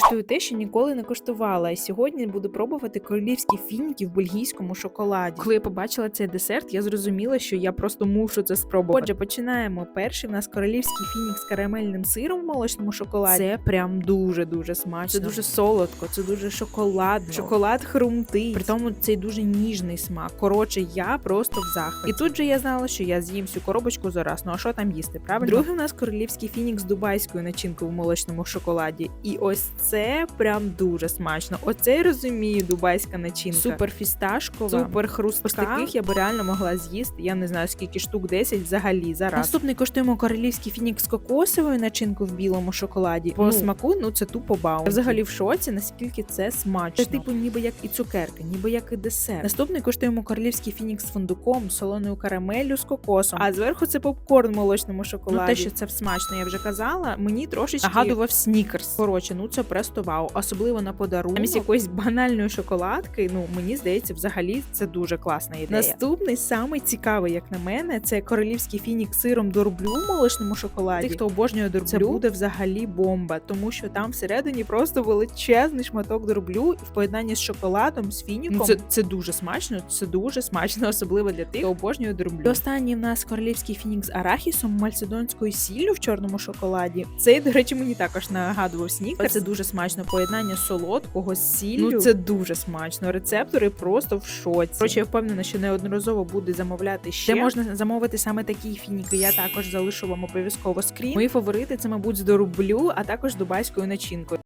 Куштую те, що ніколи не коштувала, і сьогодні буду пробувати королівські фініки в бельгійському шоколаді. Коли я побачила цей десерт, я зрозуміла, що я просто мушу це спробувати. Отже, починаємо. Перший в нас королівський фінік з карамельним сиром в молочному шоколаді. Це прям дуже дуже смачно. Це дуже солодко, це дуже шоколадно. Шоколад хрумтий. При тому цей дуже ніжний смак. Коротше, я просто в захваті. І тут же я знала, що я з'їм всю коробочку за раз. Ну а що там їсти? Правильно? Другий у нас королівський фінік з дубайською начинкою в молочному шоколаді. І ось це прям дуже смачно. Оце я розумію, дубайська начинка. Супер фісташкова, супер хрустка. Ось таких я би реально могла з'їсти. Я не знаю скільки штук 10 взагалі зараз. Наступний коштуємо королівський фінік з кокосовою начинкою в білому шоколаді. По Ну, смаку, ну це тупо баунті. Я взагалі в шоці, наскільки це смачно. Це типу ніби як і цукерки, ніби як і десерт. Наступний коштуємо королівський фінік з фундуком, солоною карамеллю з кокосом. А зверху це попкорн в молочному шоколаді. Ну, те, що це смачно, я вже казала. Мені трошечки нагадував снікерс. Коротше, ну це просто вау, особливо на подарунок. Замість якоїсь банальної шоколадки. Ну мені здається, взагалі це дуже класна ідея. Наступний самий цікавий, як на мене, це королівський фінік сиром дорблю в молочному шоколаді. Тих, хто обожнює дорблю, це буде взагалі бомба, тому що там всередині просто величезний шматок дорблю і в поєднанні з шоколадом, з фініком. Ну, це, це дуже смачно, це дуже смачно, особливо для тих, хто обожнює дорблю. Останній в нас королівський фінік з арахісом, мальцедонською сіллю в чорному шоколаді. Цей, до речі, мені також нагадував снікер. Це дуже смачно. Поєднання солодкого з сіллю. Ну, це дуже смачно. Рецептори просто в шоці. Короче, я впевнена, що неодноразово буде замовляти ще. Де можна замовити саме такі фініки. Я також залишу вам обов'язково скрін. Мої фаворити це, мабуть, з дорублю, а також дубайською начинкою.